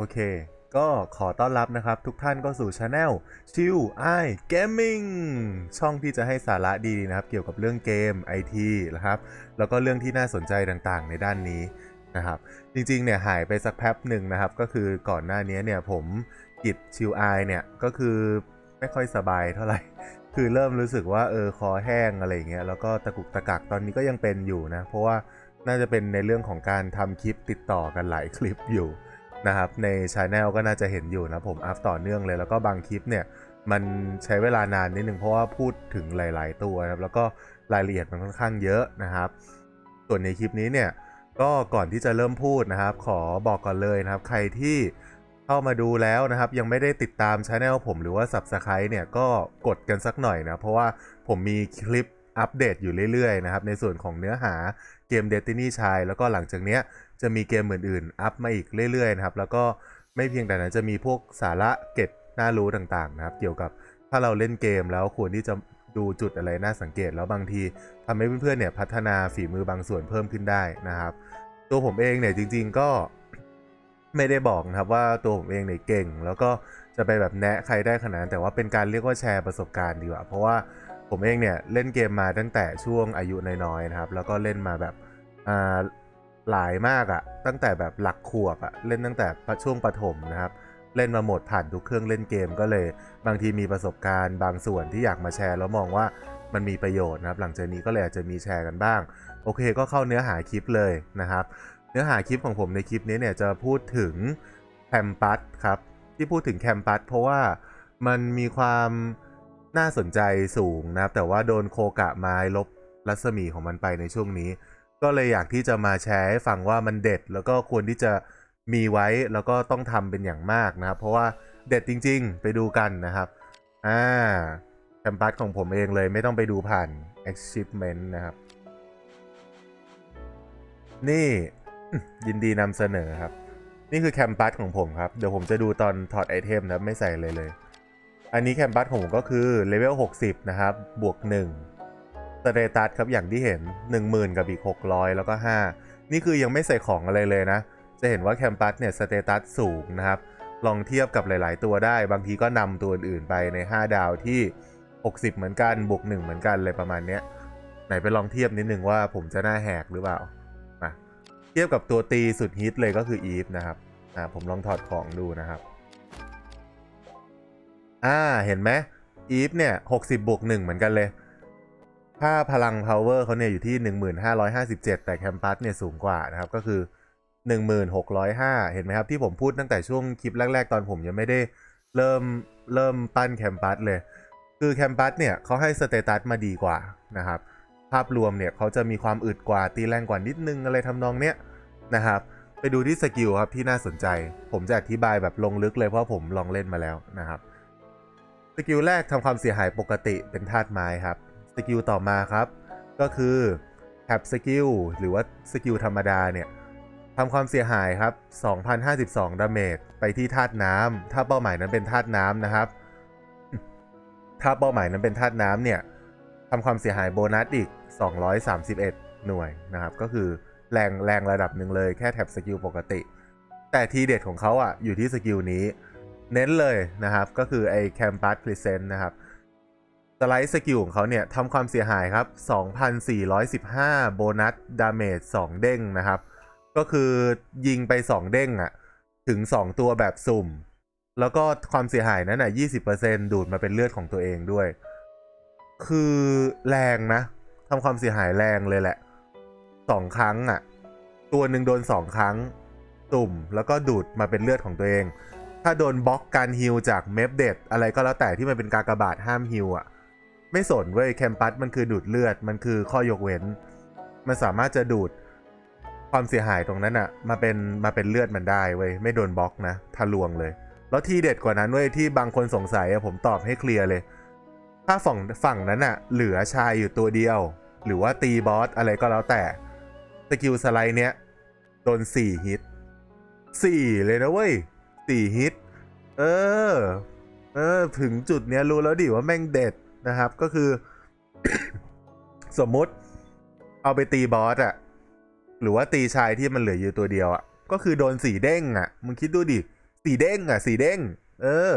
โอเค ก็ขอต้อนรับนะครับ ทุกท่านก็สู่ช anel ชิวไอเกมมิ่งช่องที่จะให้สาระดีๆนะครับ เกี่ยวกับเรื่องเกม IT นะครับ แล้วก็เรื่องที่น่าสนใจต่างๆ ในด้านนี้นะครับ จริงๆ เนี่ยหายไปสักแป๊บหนึ่งนะครับ ก็คือก่อนหน้านี้เนี่ยผมกิจชิวไอเนี่ย ก็คือไม่ค่อยสบายเท่าไหร่คือเริ่มรู้สึกว่าเออคอแห้งอะไรเงี้ยแล้วก็ตะกุกตะกักตอนนี้ก็ยังเป็นอยู่นะ เพราะว่าน่าจะเป็นในเรื่องของการทำคลิปติดต่อกันหลายคลิปอยู่ นะครับในช anel ก็น่าจะเห็นอยู่นะผมอัพต่อเนื่องเลย แล้วก็บางคลิปเนี่ยมันใช้เวลานานนิดนึงเพราะว่าพูดถึงหลาย ๆ ตัวนะครับแล้วก็รายละเอียดมันค่อนข้างเยอะนะครับ ส่วนในคลิปนี้เนี่ยก็ก่อนที่จะเริ่มพูดนะครับ ขอบอกก่อนเลยนะครับ ใครที่เข้ามาดูแล้วนะครับ ยังไม่ได้ติดตามช anel ผมหรือว่า Subscribe เนี่ยก็กดกันสักหน่อยนะ เพราะว่าผมมีคลิปอัปเดตอยู่เรื่อย ๆ นะครับ ในส่วนของเนื้อหาเกม Destiny ชายแล้วก็หลังจากเนี้ย จะมีเกมอื่นๆ อัพมาอีกเรื่อยๆนะครับ แล้วก็ไม่เพียงแต่นั้นจะมีพวกสาระเก็ดน่ารู้ต่างๆนะครับ เกี่ยวกับถ้าเราเล่นเกมแล้วควรที่จะดูจุดอะไรน่าสังเกต แล้วบางทีทำให้เพื่อนๆเนี่ยพัฒนาฝีมือบางส่วนเพิ่มขึ้นได้นะครับ ตัวผมเองเนี่ยจริง ๆก็ไม่ได้บอกนะครับว่าตัวผมเองเนี่ยเก่ง แล้วก็จะไปแบบแนะใครได้ขนาดแต่ว่าเป็นการเรียกว่าแชร์ประสบการณ์ดีกว่า เพราะว่าผมเองเนี่ยเล่นเกมมาตั้งแต่ช่วงอายุน้อยๆนะครับ แล้วก็เล่นมาแบบอ่า หลายมากอะ่ะ ตั้งแต่แบบหลักขวบอะ่ะ เล่นตั้งแต่ช่วงประถมนะครับ เล่นมาหมดผ่านทุกเครื่องเล่นเกมก็เลย บางทีมีประสบการณ์ บางส่วนที่อยากมาแชร์แล้วมองว่ามันมีประโยชน์นะครับ หลังจากนี้ก็เลยอาจจะมีแชร์กันบ้าง โอเคก็เข้าเนื้อหาคลิปเลยนะครับ เนื้อหาคลิปของผมในคลิปนี้เนี่ยจะพูดถึงแคมปัสครับ ที่พูดถึงแคมปัสเพราะว่ามันมีความน่าสนใจสูงนะครับ แต่ว่าโดนโคกะไม้ลบรัศมีของมันไปในช่วงนี้ ก็เลยอยากที่จะมาแชร์ให้ฟังว่ามันเด็ด แล้วก็ควรที่จะมีไว้ แล้วก็ต้องทำเป็นอย่างมากนะครับ เพราะว่าเด็ดจริง ๆ ไปดูกันนะครับอ่าแคมปัสของผมเองเลยไม่ต้องไปดูผ่าน achievement นะครับ นี่ยินดีนำเสนอครับ นี่คือแคมปัสของผมครับ เดี๋ยวผมจะดูตอนถอดไอเทมนะไม่ใส่เลยเลย อันนี้แคมปัสของผมก็คือเลเวล60 นะครับ บวก 1 เตตัสครับอย่างที่เห็น 10,000 กับอีก 600 แล้วก็ 5 นี่คือยังไม่ใส่ของอะไรเลยนะ จะเห็นว่าแคมปัสเนี่ยสเตตัสสูงนะครับ ลองเทียบกับหลาย ๆ ตัวได้ บางทีก็นำตัวอื่นไปใน 5 ดาวที่ 60 เหมือนกันบวก1เหมือนกันเลยประมาณเนี้ยไหนไปลองเทียบนิดนึงว่าผมจะหน้าแหกหรือเปล่ามาเทียบกับตัวตีสุดฮิตเลยก็คืออีฟนะครับอ่าผมลองถอดของดูนะครับอ่าเห็นไหมอีฟเนี่ย60บวก1เหมือนกันเลย ค่าพลัง power เขาเนี่ยอยู่ที่ 1557 แต่แคมปัสเนี่ยสูงกว่านะครับ ก็คือ 1605 เห็นไหมครับ ที่ผมพูดตั้งแต่ช่วงคลิปแรก ๆ ตอนผมยังไม่ได้เริ่มเริ่มปั้นแคมปัสเลย คือแคมปัสเนี่ยเขาให้สเตตัสมาดีกว่านะครับ ภาพรวมเนี่ยเขาจะมีความอึดกว่าตีแรงกว่านิดนึงอะไรทำนองเนี้ยนะครับไปดูที่สกิลครับที่น่าสนใจ ผมจะอธิบายแบบลงลึกเลยเพราะผมลองเล่นมาแล้วนะครับ สกิลแรกทำความเสียหายปกติเป็นธาตุไม้ครับ สกิลต่อมาครับ ก็คือแท็บสกิลหรือว่าสกิลธรรมดาเนี่ยทำความเสียหายครับ 2,052ดาเมจไปที่ธาตุน้ำถ้าเป้าหมายนั้นเป็นธาตุน้ำนะครับ ถ้าเป้าหมายนั้นเป็นธาตุน้ำเนี่ยทำความเสียหายโบนัสอีก 231 หน่วยนะครับ ก็คือแรงแรงระดับหนึ่งเลยแค่แท็บสกิลปกติ แต่ทีเด็ดของเขาอะอยู่ที่สกิลนี้ เน้นเลยนะครับ ก็คือไอแคมปัสพรีเซนต์นะครับ สไลด์สกิลของเขาเนี่ยทำความเสียหายครับ 2,415 โบนัสดาเมจ2 เด้งนะครับ ก็คือยิงไป 2 เด้งอะถึง 2 ตัวแบบสุ่ม แล้วก็ความเสียหายนั้นอะ 20%ดูดมาเป็นเลือดของตัวเองด้วย คือแรงนะทำความเสียหายแรงเลยแหละสองครั้งอะ ตัวหนึ่งโดนสองครั้งตุ่มแล้วก็ดูดมาเป็นเลือดของตัวเอง ถ้าโดนบล็อกการฮิลจากเมฟเดดอะไรก็แล้วแต่ที่มันเป็นกากบาทห้ามฮิลอะ ไม่สนเว้ยแคมปัสมันคือดูดเลือดมันคือข้อยกเว้น มันสามารถจะดูดความเสียหายตรงนั้นอะมาเป็นมาเป็นเลือดมันได้เว้ยไม่โดนบล็อกนะทะลวงเลย แล้วที่เด็ดกว่านั้นเว้ยที่บางคนสงสัยอะผมตอบให้เคลียร์เลย ถ้าฝั่งฝั่งนั้นอะเหลือชายอยู่ตัวเดียว หรือว่าตีบอสอะไรก็แล้วแต่สกิลสไลด์เนี้ยโดน4ฮิต4เลยนะเว้ย4ฮิต เออ เออ ถึงจุดเนี้ยรู้แล้วดิว่าแม่งเด็ด นะครับก็คือ สมมุติเอาไปตีบอสอะหรือว่าตีชายที่มันเหลืออยู่ตัวเดียวอะก็คือโดนสีเด้งอะมึงคิดดูดิสีเด้งอะสีเด้ง เออ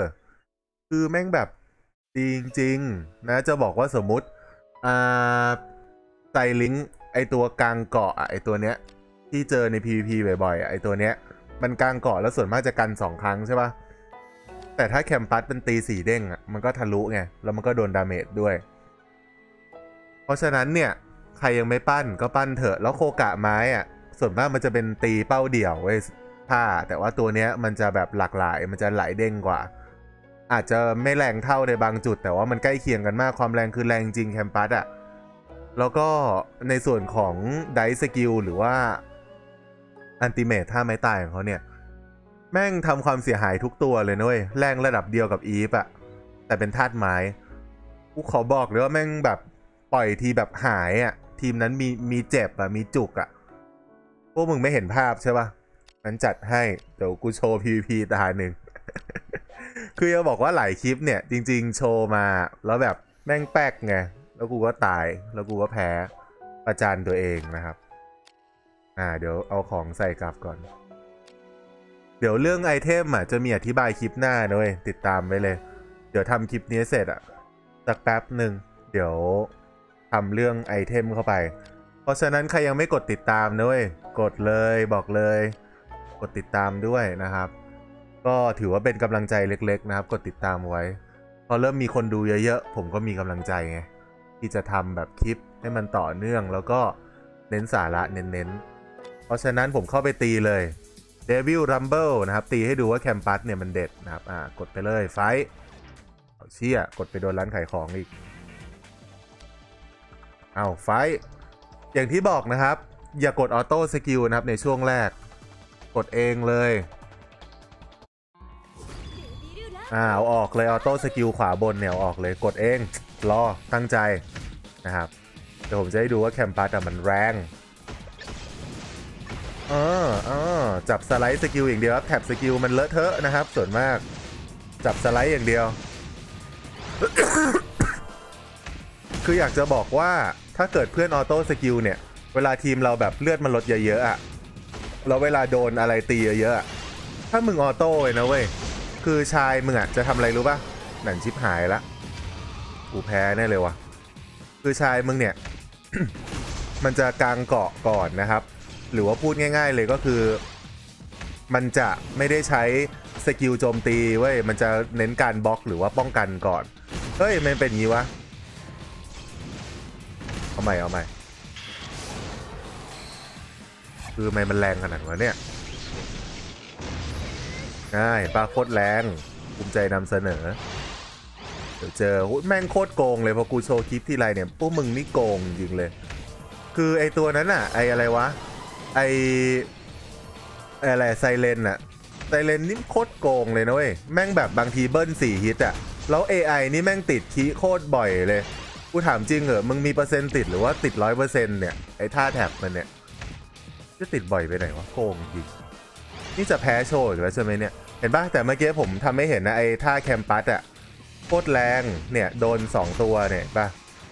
คือแม่งแบบดีจริงนะจะบอกว่าสมมุติอ่าไซลิงไอตัวกลางเกาะอะไอตัวเนี้ย ที่เจอใน PVP บ่อยๆอะไอตัวเนี้ย มันกลางเกาะแล้วส่วนมากจะกันสองครั้งใช่ปะ แต่ถ้าแคมปัสเป็นตีสีเด้งอะมันก็ทะลุไง แล้วมันก็โดนดาเมจด้วย เพราะฉะนั้นเนี่ย ใครยังไม่ปั้นก็ปั้นเถอะ แล้วโคกะไม้อะ ส่วนมากมันจะเป็นตีเป้าเดี่ยวเว้ยผ้า แต่ว่าตัวเนี้ยมันจะแบบหลากหลาย มันจะไหลเด้งกว่า อาจจะไม่แรงเท่าในบางจุด แต่ว่ามันใกล้เคียงกันมากความแรงคือแรงจริงแคมปัสอะแล้วก็ในส่วนของไดสกิลหรือว่าอันติเมทท่าไม้ตายของเขาเนี่ย แม่งทำความเสียหายทุกตัวเลยนะเว้ยแรงระดับเดียวกับอีฟอะแต่เป็นธาตุไม้กูขอบอกเลยว่าแม่งแบบปล่อยทีแบบหายอะทีมนั้นมีมีเจ็บอะมีจุกอะพวกมึงไม่เห็นภาพใช่ปะงั้นจัดให้เดี๋ยวกูโชว์ PVP ตาหนึ่ง คือจะบอกว่าหลายคลิปเนี่ย จริง ๆ โชว์มา แล้วแบบแม่งแป๊กไง แล้วกูก็ตาย แล้วกูก็แพ้ประจานตัวเองนะครับ อ่า เดี๋ยวเอาของใส่กลับก่อน เดี๋ยวเรื่องไอเทมอะจะมีอธิบายคลิปหน้านะเว้ยติดตามไว้เลย เดี๋ยวทำคลิปนี้เสร็จอะสักแป๊บหนึ่งเดี๋ยวทำเรื่องไอเทมเข้าไป เพราะฉะนั้นใครยังไม่กดติดตามนะเว้ยกดเลยบอกเลย กดติดตามด้วยนะครับ ก็ถือว่าเป็นกำลังใจเล็ก ๆ นะครับ กดติดตามไว้ พอเริ่มมีคนดูเยอะๆผมก็มีกำลังใจไงที่จะทำแบบคลิปให้มันต่อเนื่องแล้วก็เน้นสาระเน้นๆเพราะฉะนั้นผมเข้าไปตีเลย Devil Rumble นะครับ ตีให้ดูว่าแคมปัสเนี่ยมันเด็ดนะครับ อ่ากดไปเลยไฟท์เชี่ยกดไปโดนร้านขายของอีก เอาไฟท์อย่างที่บอกนะครับ อย่ากดออโต้สกิลนะครับในช่วงแรก กดเองเลย อ่าเอาออกเลยออโต้สกิลขวาบนเนี่ยอออกเลยกดเองรอตั้งใจนะครับ เดี๋ยวผมจะให้ดูว่าแคมปัสอะมันแรง เออเออจับสไลด์สกิลอย่างเดียวครับแท็บสกิลมันเลอะเทอะนะครับ ส่วนมากจับสไลด์อย่างเดียว คืออยากจะบอกว่าถ้าเกิดเพื่อนออโต้สกิลเนี่ย เวลาทีมเราแบบเลือดมันลดเยอะๆอะแล้วเวลาโดนอะไรตีเยอะๆอะถ้ามึงออโต้เลยนะเว้ย คือชายมึงอะจะทำอะไรรู้ป่ะหนังชิปหายละ กูแพ้แน่เลยวะคือชายมึงเนี่ย มันจะกางเกาะก่อนนะครับ หรือว่าพูดง่าย ๆ เลยก็คือ มันจะไม่ได้ใช้สกิลโจมตีเว้ยมันจะเน้นการบล็อกหรือว่าป้องกันก่อน เฮ้ยมันเป็นงี้วะ เอาใหม่เอาใหม่ คือไมมันแรงขนาดวะเนี่ยง่ายปลาโคตรแรงภูมิใจนำเสนอ เดี๋ยวเจอแม่งโคตรโกงเลยพอกูโชว์คลิปที่ไรเนี่ยพวกมึงนี่โกงจริงเลย คือไอตัวนั้นอะไออะไรวะ ไออะไรไซเลนอะไซเลนนี่โคตรโกงเลยนะเว้ย แม่งแบบบางทีเบิ้ลสี่ฮิตอะแล้ว AI นี่แม่งติดคีโคตรบ่อยเลย กูถามจริงเหรอ มึงมีเปอร์เซ็นต์ติดหรือว่าติดร้อยเปอร์เซ็นต์เนี่ย ไอท่าแท็บมันเนี่ย จะติดบ่อยไปไหนวะ โกงจริงนี่จะแพ้โชว์อีกแล้วใช่ไหมเนี่ย เห็นปะแต่เมื่อกี้ผมทำไม่เห็นนะไอท่าแคมปัสอะโคตรแรงเนี่ยโดน 2 ตัวเนี่ยปะ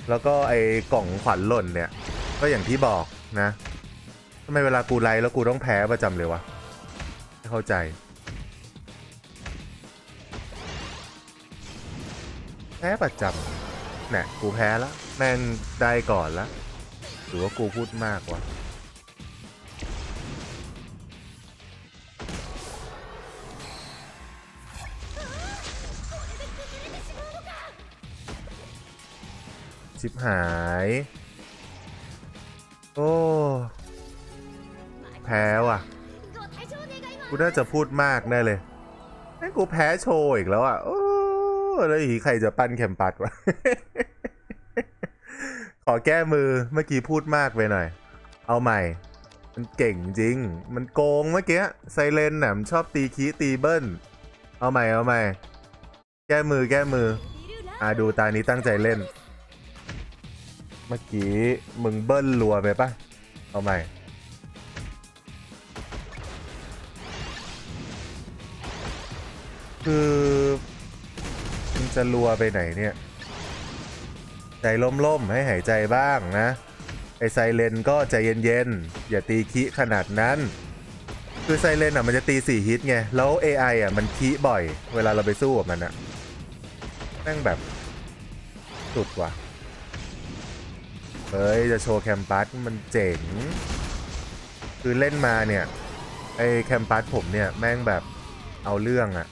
แล้วก็ไอกล่องขวัญหล่นเนี่ย ก็อย่างที่บอกนะำไมเวลากูไลแล้วกูต้องแพ้ประจำเลยวะไม่เข้าใจแพ้ประจำเนี่ยกูแพ้แล้วแม่งได้ก่อนล้วหรือว่ากูพูดมากวะชิบหาย โอ้ แพ้ว่ะ กูน่าจะพูดมากแน่เลยแม่งกูแพ้โชว์อีกแล้วอะโอ้แล้วอีกใครจะปั้นแคมปัสวะ ขอแก้มือเมื่อกี้พูดมากไปหน่อย เอาใหม่ มันเก่งจริง มันโกงเมื่อกี้ ไซเลนน่ะมันชอบตีคีตีเบิ้ล เอาใหม่เอาใหม่ แก้มือแก้มือ อ่าดูตานี้ตั้งใจเล่น เมื่อกี้มึงเบิ้ลรัวไปปะเอาใหม่ คือมึงจะรัวไปไหนเนี่ย ใจล่มๆ ให้หายใจบ้างนะ ไอไซเลนก็ใจเย็นๆ อย่าตีคิขนาดนั้น คือไซเลนอะมันจะตีสี่ฮิตไง แล้ว AI อะมันคีบ่อย เวลาเราไปสู้กับมันอะแม่งแบบ สุดว่ะ เฮ้ย จะโชว์แคมปัสมันเจ๋ง คือเล่นมาเนี่ย ไอแคมปัสผมเนี่ย แม่งแบบเอาเรื่องอะ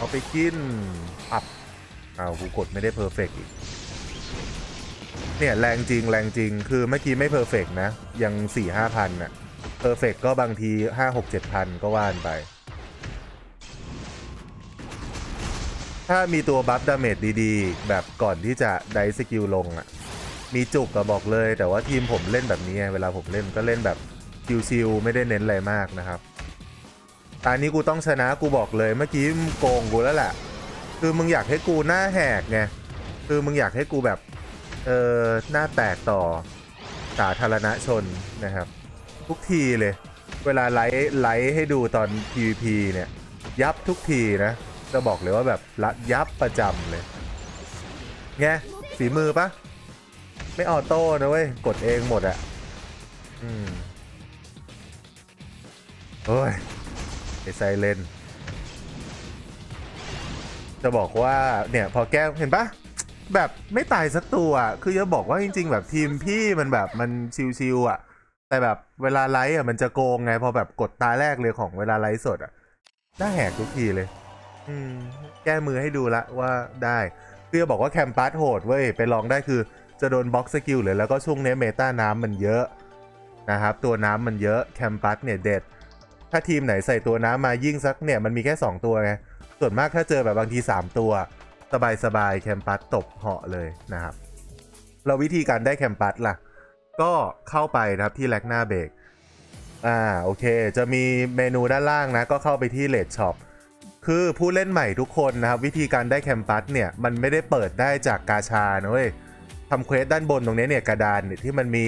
เอาไปกินปับอ้าวกูกดไม่ได้เพอร์เฟกอีก เนี่ยแรงจริงแรงจริงคือเมื่อกี้ไม่เพอร์เฟกนะ ยัง4ี่ห้าพันอะเพอร์เฟกก็บางที5 6 7พันก็ว่านไป ถ้ามีตัวบัฟดาเมจดีๆ แบบก่อนที่จะได้สกิลลงอะมีจุกก็บอกเลย แต่ว่าทีมผมเล่นแบบนี้ เวลาผมเล่นก็เล่นแบบชิวๆไม่ได้เน้นอะไรมากนะครับ ตอนนี้กูต้องชนะกูบอกเลยเมื่อกี้มึงโกงกูแล้วแหละคือมึงอยากให้กูหน้าแหกไงคือมึงอยากให้กูแบบเออหน้าแตกต่อสาธารณชนนะครับ ทุกทีเลย เวลาไลฟ์ไลฟ์ให้ดูตอน PVP เนี่ย ยับทุกทีนะ จะบอกเลยว่าแบบละยับประจำเลยไงฝีมือปะไม่ออโต้นะเว้ย กดเองหมดอะอืม โอ้ย ไอไซเลนจะบอกว่าเนี่ยพอแก้เห็นปะแบบไม่ตายสักตัวคือจะบอกว่าจริง ๆ แบบทีมพี่มันแบบมันชิวๆอะ แต่แบบเวลาไลฟ์อะมันจะโกงไง พอแบบกดตาแรกเลยของเวลาไลฟ์สดอะน้าแหกทุกทีเลย อืม แก้มือให้ดูละว่าได้คือจะบอกว่าแคมปัสโหดเว้ย ไปลองได้คือจะโดนบล็อกสกิลเลยแล้วก็ช่วงนี้เมตาน้ำมันเยอะนะครับ ตัวน้ำมันเยอะแคมปัสเนี่ยเด็ด ถ้าทีมไหนใส่ตัวน้ำมายิ่งสักเนี่ยมันมีแค่ 2 ตัวไง ส่วนมากถ้าเจอแบบบางที 3 ตัว สบายสบายแคมปัสตบเหาะเลยนะครับ เราวิธีการได้แคมปัสล่ะ ก็เข้าไปนะครับที่แลกหน้าเบรกอ่าโอเค จะมีเมนูด้านล่างนะ ก็เข้าไปที่เลดช็อปคือผู้เล่นใหม่ทุกคนนะครับ วิธีการได้แคมปัสเนี่ย มันไม่ได้เปิดได้จากกาชานะเว้ยทำเควสด้านบนตรงนี้เนี่ยกระดานนที่มันมี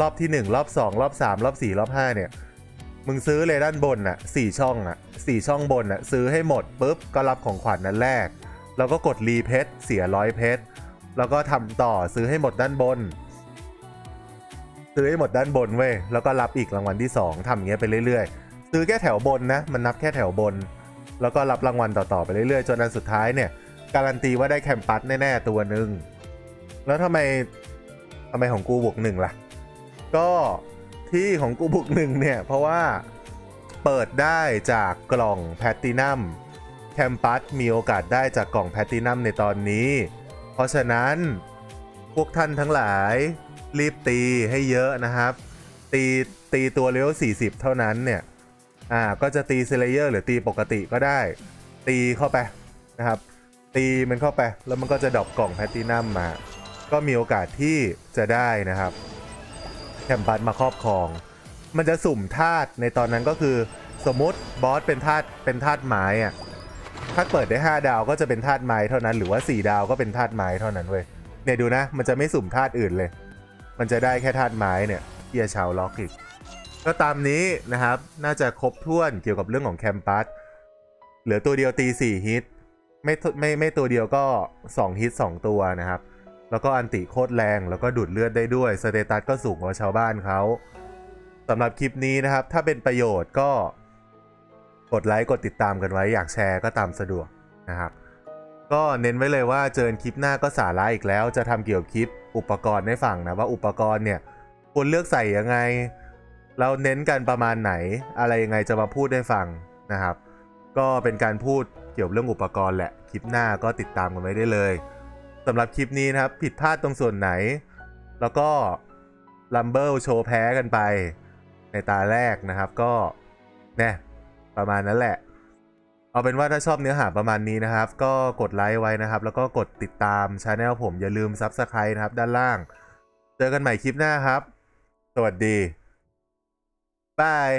รอบที่ 1 รอบ 2 รอบ 3 รอบ 4 รอบ 5 เนี่ย มึงซื้อเลยด้านบนอะสี่ช่องอะสี่ช่องบนอะซื้อให้หมดปุ๊บก็รับของขวัญนั้นแรก แล้วก็กดรีเพชเสียร้อยเพชรแล้วก็ทำต่อซื้อให้หมดด้านบน ซื้อให้หมดด้านบนเว้ยแล้วก็รับอีกรางวัลที่ 2ทำอย่างเงี้ยไปเรื่อยๆ ซื้อแค่แถวบนนะ มันนับแค่แถวบน แล้วก็รับรางวัลต่อๆไปเรื่อยๆ จนอันสุดท้ายเนี่ย การันตีว่าได้แคมปัสแน่ๆตัวหนึ่งแล้วทำไมทำไมของกูบวกหนึ่งล่ะ ก็ ที่ของกูบุกหนึ่งเนี่ย เพราะว่าเปิดได้จากกล่องแพตตินัมแคมปัสมีโอกาสได้จากกล่องแพตตินัมในตอนนี้ เพราะฉะนั้นพวกท่านทั้งหลายรีบตีให้เยอะนะครับ ตีตีตัวเลเวล40 เท่านั้นเนี่ย อ่า ก็จะตีเซเลเยอร์หรือตีปกติก็ได้ ตีเข้าไปนะครับ ตีมันเข้าไปแล้วมันก็จะดรอปกล่องแพตตินัมมา ก็มีโอกาสที่จะได้นะครับ คมปัสมาครอบครอง มันจะสุ่มธาตุในตอนนั้นก็คือ สมมติบอสเป็นธาตุเป็นธาตุไม้อะถ้าเปิดได้ 5 ดาวก็จะเป็นธาตุไม้เท่านั้นหรือว่า 4 ดาวก็เป็นธาตุไม้เท่านั้นเว้ยเนี่ยดูนะ มันจะไม่สุ่มธาตุอื่นเลย มันจะได้แค่ธาตุไม้เนี่ยเฮียชาวล็อกอีกก็ตามนี้นะครับ น่าจะครบถ้วนเกี่ยวกับเรื่องของแคมปัสเหลือตัวเดียวตี4ฮิตไม่ไม่ไม่ตัวเดียวก็ 2 ฮิต 2 ตัวนะครับ แล้วก็อันติโคตรแรงแล้วก็ดูดเลือดได้ด้วยสเตตัสก็สูงกว่าชาวบ้านเขาสำหรับคลิปนี้นะครับ ถ้าเป็นประโยชน์ก็กดไลค์กดติดตามกันไว้อยากแชร์ก็ตามสะดวกนะครับก็เน้นไว้เลยว่าเจอคลิปหน้าก็สาระอีกแล้ว จะทำเกี่ยวกับคลิปอุปกรณ์ให้ฟังนะว่าอุปกรณ์เนี่ยควรเลือกใส่ยังไง เราเน้นกันประมาณไหน อะไรยังไงจะมาพูดให้ฟังนะครับ ก็เป็นการพูดเกี่ยวกับเรื่องอุปกรณ์แหละคลิปหน้าก็ติดตามกันไว้ได้เลย สำหรับคลิปนี้นะครับ ผิดพลาดตรงส่วนไหน แล้วก็ลัมเบิลโชว์แพ้กันไป ในตาแรกนะครับก็เนี่ยประมาณนั้นแหละ เอาเป็นว่าถ้าชอบเนื้อหาประมาณนี้นะครับ ก็กดไลค์ไว้นะครับ แล้วก็กดติดตามช anel ผมอย่าลืม Subscribe นะครับ ด้านล่าง เจอกันใหม่คลิปหน้าครับ สวัสดีบาย